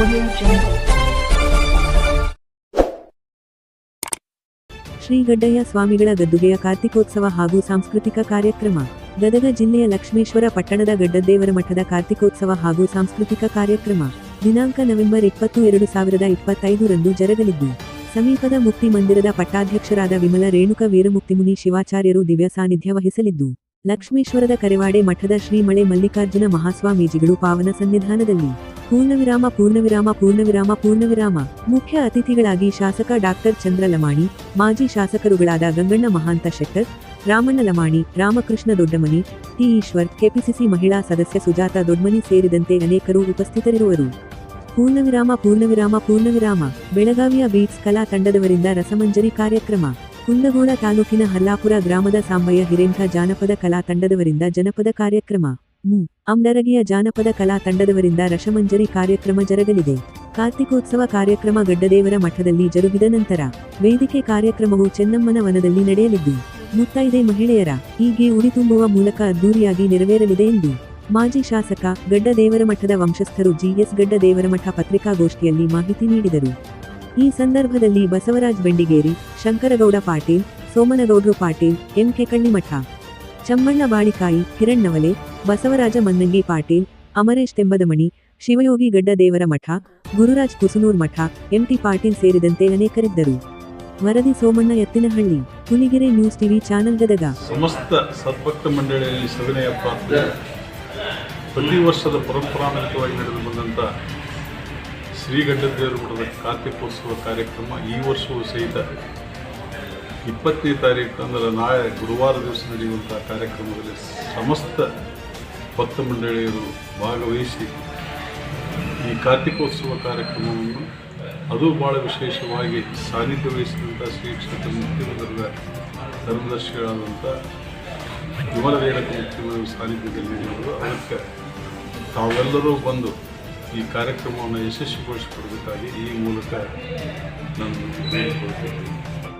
Audio Jungle. Shri ಗಡ್ಡಯ್ಯ ಸ್ವಾಮಿಗಳ ಗದ್ದುಗೆಯ ಕಾರ್ತಿಕೋತ್ಸವ ಹಾಗೂ ಸಾಂಸ್ಕೃತಿಕ ಕಾರ್ಯಕ್ರಮ. ಗದಗ ಜಿಲ್ಲೆಯ ಲಕ್ಷ್ಮೇಶ್ವರ ಪಟ್ಟಣದ ಗಡ್ಡದೇವರ ಮಠದ ಕಾರ್ತಿಕೋತ್ಸವ ಹಾಗೂ ಸಾಂಸ್ಕೃತಿಕ ಕಾರ್ಯಕ್ರಮ. ದಿನಾಂಕ ನವೆಂಬರ್ ಇಪ್ಪತ್ತು ಎರಡು ಸಾವಿರದ ಇಪ್ಪತ್ತೈದರಂದು ಜರಗಲಿದ್ದು. ಸಮೀಪದ ಮುಕ್ತಿ ಮಂದಿರದ ಪಟ್ಟಾಧ್ಯಕ್ಷರಾದ ವಿಮಲ ರೇಣುಕ ವೀರಮುಕ್ತಿಮುನಿ ಶಿವಾಚಾರ್ಯರು ದಿವ್ಯ ಸಾನ್ನಿಧ್ಯ ವಹಿಸಲಿದ್ದು. ಲಕ್ಷ್ಮೇಶ್ವರದ ಕರೆವಾಡೆ ಮಠದ ಶ್ರೀಮಳೆ ಮಲ್ಲಿಕಾರ್ಜುನ ಮಹಾಸ್ವಾಮೀಜಿಗಳು ಪಾವನ ಸನ್ನಿಧಾನದಲ್ಲಿ. ಪೂರ್ಣವಿರಾಮ ಪೂರ್ಣವಿರಾಮ ಪೂರ್ಣವಿರಾಮ ಪೂರ್ಣವಿರಾಮ. ಮುಖ್ಯ ಅತಿಥಿಗಳಾಗಿ ಶಾಸಕ ಡಾಕ್ಟರ್ ಚಂದ್ರ ಲಮಾಣಿ ಮಾಜಿ ಶಾಸಕರುಗಳಾದ ಗಂಗಣ್ಣ ಮಹಾಂತ ಶೆಟ್ಟರ್, ರಾಮಣ್ಣ ಲಮಾಣಿ, ರಾಮಕೃಷ್ಣ ದೊಡ್ಡಮನಿ, ಟಿ. ಈಶ್ವರ್, ಕೆಪಿಸಿಸಿ ಮಹಿಳಾ ಸದಸ್ಯ ಸುಜಾತ ದೊಡ್ಮನಿ ಸೇರಿದಂತೆ ಅನೇಕರು ಉಪಸ್ಥಿತರಿರುವರು. ಪೂರ್ಣವಿರಾಮ ಪೂರ್ಣವಿರಾಮ ಪೂರ್ಣವಿರಾಮ. ಬೆಳಗಾವಿಯ ಬೀಟ್ಸ್ ಕಲಾ ತಂಡದವರಿಂದ ರಸಮಂಜರಿ ಕಾರ್ಯಕ್ರಮ. ಕುಂದಗೋಳ ತಾಲೂಕಿನ ಹಲ್ಲಾಪುರ ಗ್ರಾಮದ ಸಾಂಬಯ್ಯ ಹಿರೇಂಕ ಜಾನಪದ ಕಲಾ ತಂಡದವರಿಂದ ಜನಪದ ಕಾರ್ಯಕ್ರಮ. ಮು ಅಮ್ಡರಗಿಯ ಜಾನಪದ ಕಲಾ ತಂಡದವರಿಂದ ರಸಮಂಜರಿ ಕಾರ್ಯಕ್ರಮ ಜರಗಲಿದೆ. ಕಾರ್ತಿಕೋತ್ಸವ ಕಾರ್ಯಕ್ರಮ ಗಡ್ಡದೇವರ ಮಠದಲ್ಲಿ ಜರುಗಿದ ನಂತರ ವೇದಿಕೆ ಕಾರ್ಯಕ್ರಮವು ಚೆನ್ನಮ್ಮನ ವನದಲ್ಲಿ ನಡೆಯಲಿದ್ದು, ಮುತ್ತೈದೆ ಮಹಿಳೆಯರ ಹೀಗೆ ಉಡಿ ತುಂಬುವ ಮೂಲಕ ಅದ್ದೂರಿಯಾಗಿ ನೆರವೇರಲಿದೆ ಎಂದು ಮಾಜಿ ಶಾಸಕ ಗಡ್ಡದೇವರ ಮಠದ ವಂಶಸ್ಥರು ಜಿಎಸ್ ಗಡ್ಡದೇವರಮಠ ಪತ್ರಿಕಾಗೋಷ್ಠಿಯಲ್ಲಿ ಮಾಹಿತಿ ನೀಡಿದರು. ಈ ಸಂದರ್ಭದಲ್ಲಿ ಬಸವರಾಜ್ ಬೆಂಡಿಗೇರಿ, ಶಂಕರಗೌಡ ಪಾಟೀಲ್, ಸೋಮನಗೌಡ್ರು ಪಾಟೀಲ್, ಎಂ ಕೆಕಳ್ಳಿಮಠ ಚಮ್ಮಣ್ಣ ಬಾಳಿಕಾಯಿ ಕಿರಣ್ ನವಲೆ ಬಸವರಾಜ ಮನ್ನಂಗಿ ಪಾಟೀಲ್, ಅಮರೇಶ್ ತೆಂಬದಮಣಿ, ಶಿವಯೋಗಿ ಗಡ್ಡದೇವರ ಮಠ, ಗುರುರಾಜ್ ಕುಸುನೂರ್ ಮಠ, ಎಂಟಿ ಪಾಟೀಲ್ ಸೇರಿದಂತೆ ಅನೇಕರಿದ್ದರು. ವರದಿ Somanna Ettinahalli Huligere news TV channel Gadag. ಸಮಸ್ತ ಸದ್ಭಕ್ತ ಮಂಡಳಿಯಲ್ಲಿ ಸವಿನಯ ಪ್ರಾರ್ಥನೆ. ಪ್ರತಿ ವರ್ಷದ ಪರಂಪರಾಗತವಾಗಿ ನಡೆದು ಬಂದಂಥ ಶ್ರೀಗಡ್ಡದೇವರು ಮಠದ ಕಾರ್ತಿಕೋತ್ಸವ ಕಾರ್ಯಕ್ರಮ ಈ ವರ್ಷವೂ ಸಹಿತ ಇಪ್ಪತ್ತನೇ ತಾರೀಕು, ಅಂದರೆ ನಾಳೆ ಗುರುವಾರ ದಿವಸ ನಡೆಯುವಂಥ ಕಾರ್ಯಕ್ರಮದಲ್ಲಿ ಸಮಸ್ತ ಭಕ್ತ ಮಂಡಳಿಯರು ಭಾಗವಹಿಸಿ ಈ ಕಾರ್ತಿಕೋತ್ಸವ ಕಾರ್ಯಕ್ರಮವನ್ನು ಅದು ಭಾಳ ವಿಶೇಷವಾಗಿ ಸಾನ್ನಿಧ್ಯ ವಹಿಸಿದಂಥ ಶ್ರೀ ಕ್ಷೇತ್ರ ಮುಖ್ಯಮಂತ್ರಿಗಳ ಧರ್ಮದರ್ಶಿಗಳಾದಂಥ ವಿಮಲ ರೇಣಕ ಮುಕ್ತಿಮಂದಿರ ಸಾನ್ನಿಧ್ಯದಲ್ಲಿ ನಡೆಯುವುದು ಅದಕ್ಕೆ ತಾವೆಲ್ಲರೂ ಬಂದು ಈ ಕಾರ್ಯಕ್ರಮವನ್ನು ಯಶಸ್ವಿಗೊಳಿಸಿಕೊಡಬೇಕಾಗಿ ಈ ಮೂಲಕ ನಾನು ಕೇಳಿಕೊಳ್ತೀನಿ